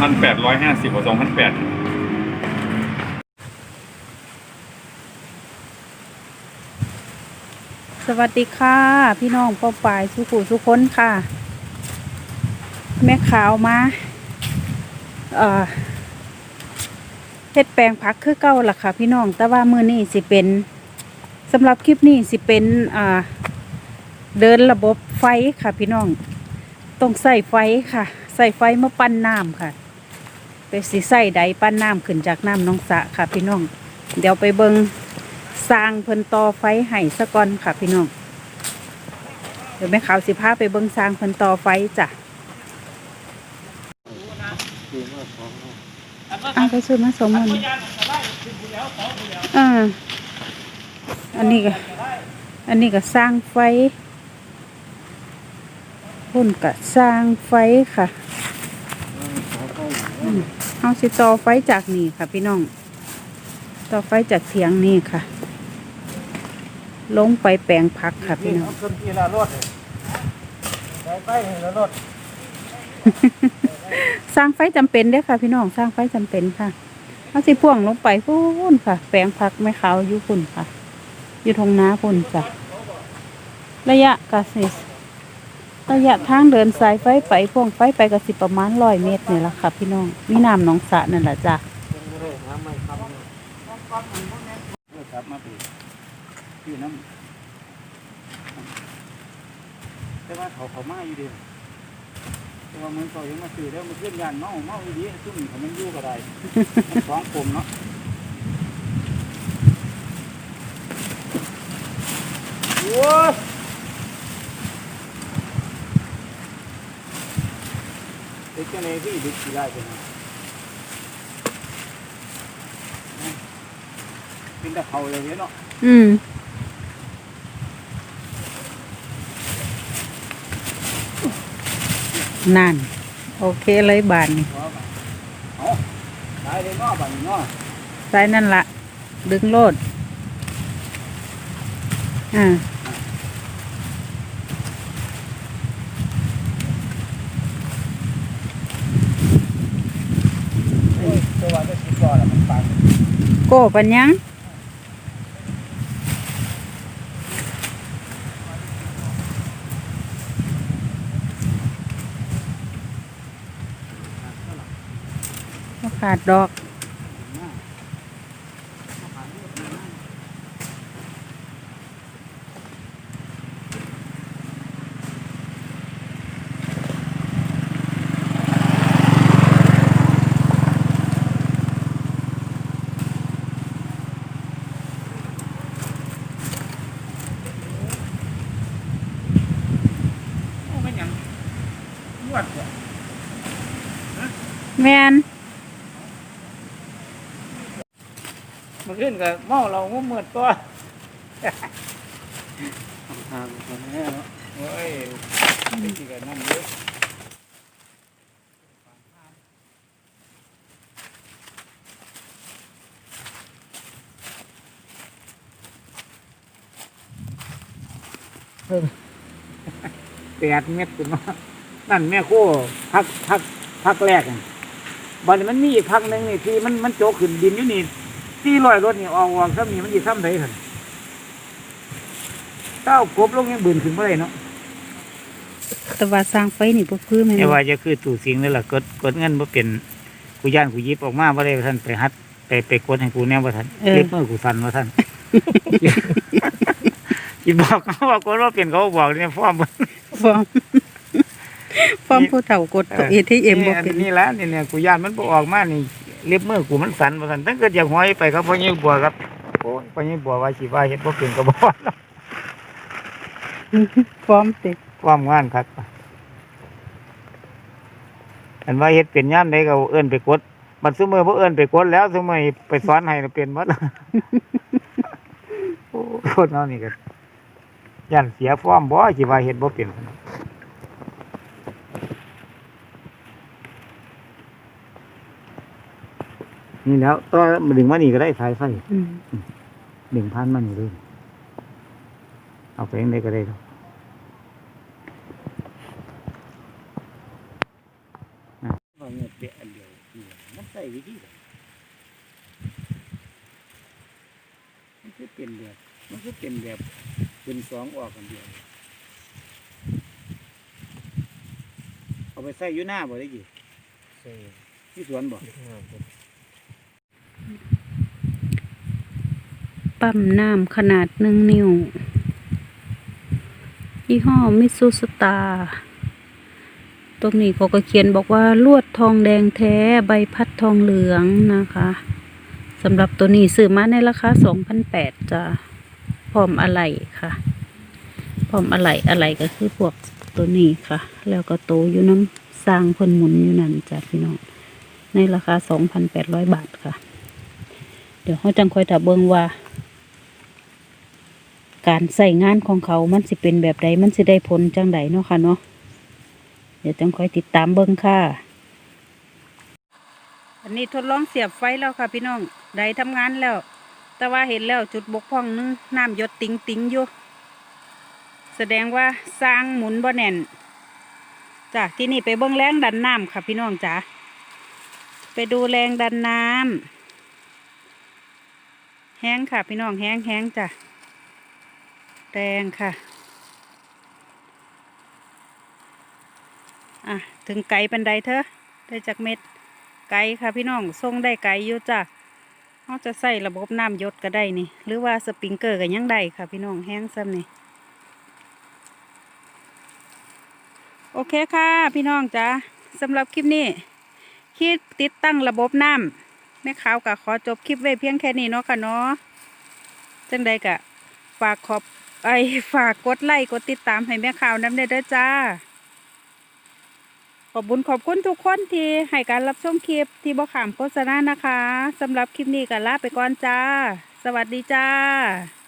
พันแปดร้อยห้าสิบกว่าสองพันแปดสวัสดีค่ะ พี่น้องป้อปายสุขุสุคนค่ะ แม่ขาวมาเอ่อเฮ็ดแปลงผักคือเก่าล่ะค่ะ พี่น้อง แต่ว่ามือนี้สิเป็นสำหรับคลิปนี้สิเป็นอ่าเดินระบบไฟค่ะ พี่น้อง ต้องใส่ไฟค่ะ ใส่ไฟมาปั้นน้ำค่ะ ไปสิใส่ใดปั้นน้ำขึ้นจากน้ำน้องสะค่ะพี่น้อง เดี๋ยวไปเบิงสร้างเพิ่นต่อไฟให้สะก่อนค่ะพี่น้อง เดี๋ยวแม่ขาวสิพาไปเบิงสร้างเพิ่นต่อไฟจ้ะอ้าไปซื้อมาสมมันอ่าอันนี้ก็อันนี้ก็สร้างไฟพุ่นก็สร้างไฟค่ะ เอาสิต่อไฟจากนี่ค่ะ พี่น้อง ต่อไฟจากเถียงนี่ค่ะ ลงไปแปลงผักค่ะพี่น้องขึ้นทีละรถไปไปละรถสร้างไฟจำเป็นเด้ค่ะ พี่น้องสร้างไฟจำเป็นค่ะเอาสิพ่วงลงไปพุ่นค่ะ แปลงผักไม่ขาวอยู่พุ่นค่ะ อยู่ทงนาพุ่นจ้ะระยะกสิ ระยะทางเดินสายไฟไปพ่วงไฟไปกสิประมาณร้อยเมตรนี่แหละค่ะ พี่น้องมีน้ำหนองสระนั่นแหละจ้ะครับมาปีพี่น้ำแต่ว่าเขาเขามาอยู่ดีแต่ว่ามึงเขายังมาซื้อแล้วมันขึ้นยานเมาเมาอยู่ดีซุ่มเขามันอยู่ก็ได้มันสองผมเนาะโอ้ยเด็กเจ้า เนพี่ดึกกี่ไร่เป็นไงเป็นตะเขาเลยเนาะอืมนั่น โอเคเลยบานนี่เอาได้เลยเนาะบัดนี้เนาะสายนั่นละดึงโลด อ่า โอ้ยตัวว่าจะคิดก่อนละมันปัง โก้ปัญญังขาดดอก โอ้ไม่หยังนวดเนี่ย แมนมันขึ้นกับเมาเรางุ้มมืดตัวทางคนนี้เนาะโอ้ยไปกี่กันนั่นเยอะแปดเม็ดขึ้นมานั่นแม่โคพักพักพักแรกอะ บัดนี้มันมีอีกพักหนึ่งนี่ที่มันมันโจกขึ้นดินอยู่นี่ที่ลอยรถนี่ออกออกซ้ำนี่มันจะซ้ำไหนกันเต้ากบลงยังบืนขึ้นเมื่อไรเนาะแต่ว่าสร้างไฟนี่บ่คือแม่นแต่บ่ว่าจะคือตู่สิงนี่แหละกดกดเงินบ่เป็นกูย่านกูหยิบออกมาบ่ได้ว่าท่านไปฮัดไปไปกดให้กูแน่ว่าท่านเล็บมือกูสั่นว่าท่านอีบอกเขาว่ากดว่าเป็นเขาบอกเนี่ยฟ้อมบ่ฟอร์ม ฟอร์มผู้เฒ่ากดตัว ATM บ่เป็นนี่แหละนี่เนี่ยกูย่านมันบ่ออกมานี่เล็บมือกูมันสั่นว่าท่านตั้งเกิดอยากหอยไปครับพ่อยี่บัวครับโอ้ยพ่อยี่บัวว่าสิว่าเฮ็ดบ่เป็นก็บ่ว่าฟอร์มติความงานครับอันว่าเฮ็ดเป็นย่ามใดก็เอิ้นไปกดบัดซุมื้อบ่เอิ้นไปกดแล้วซุมื้อนี้ไปสอนให้เป็นหมดโอ้คนเฮานี่ก็ย่านเสียฟอร์มบ่สิว่าเฮ็ดบ่เป็น นี่แล้วต่อมาดึงมานี่ก็ได้สายไฟอืมดึงพันมานี่เลยเอาไปยังไดก็ได้ดอกนะว่าเงินเปียอันเดียววิธีใดมันคือเป็นแบบมันคือเป็นแบบเป็นสองออกกันเดียวเอาไปใส่อยู่หน้าบ่ได้กี่ใช่ที่สวนบ่ งามครับ ปั๊มน้ำขนาดหนึ่งนิ้ว ยี่ห้อมิซูสตาร์ตรงนี้เขาก็เขียนบอกว่าลวดทองแดงแท้ใบพัดทองเหลืองนะคะสำหรับตัวนี้ซื้อมาในราคา2,800จ้ะพร้อมอะไหล่ค่ะพร้อมอะไหล่อะไหล่ก็คือพวกตัวนี้ค่ะ แล้วก็โตอยู่น้ำสร้างเพิ่นหมุนอยู่นั่นจ้ะพี่น้องในราคา2,800บาทค่ะ เดี๋ยวเขาจังคอยถับเบิงว่า การใส่งานของเขามันสิเป็นแบบใดมันสิได้ผลจังใดเนาะค่ะเนาะเดี๋ยวจังคอยติดตามเบิงค่ะ อันนี้ทดลองเสียบไฟแล้วค่ะพี่น้องได้ทำงานแล้ว แต่ว่าเห็นแล้วจุดบกพร่องหนึงน้ำหยดติ๋งติ๋งอยู่แสดงว่าสร้างหมุนบ่แน่นจากที่นี่ไปเบิ้งแรงดันน้ำค่ะพี่น้องจ๋าไปดูแรงดันน้ำแห้งค่ะพี่น้องแห้งแห้งจ้ะ แรงค่ะ อะ ถึงไกลปันไดเถอะได้จากเม็ดไกลค่ะพี่น้องทรงได้ไกลอยู่จ้ะเขาจะใส่ระบบน้ำยดก็ได้นี่ หรือว่าสปริงเกอร์ก็ยังได้ค่ะพี่น้องแห้งซ้ำนี่โอเคค่ะ พี่น้องจ้ะสำหรับคลิปนี้คลิปติดตั้งระบบน้ำแม่ขาวก็ขอจบคลิปไว้เพียงแค่นี้เนาะค่ะเนาะจังใดกะฝากขอบ ไอ้ฝากกดไลค์กดติดตามให้แม่ข่าวน้ำเด้อเด้อจ้า ขอบคุญขอบคุณทุกคนที่ให้การรับชมคลิปที่บ่ขามโฆษณานะคะสำหรับคลิปนี้ก็ลาไปก่อนจ้า สวัสดีจ้า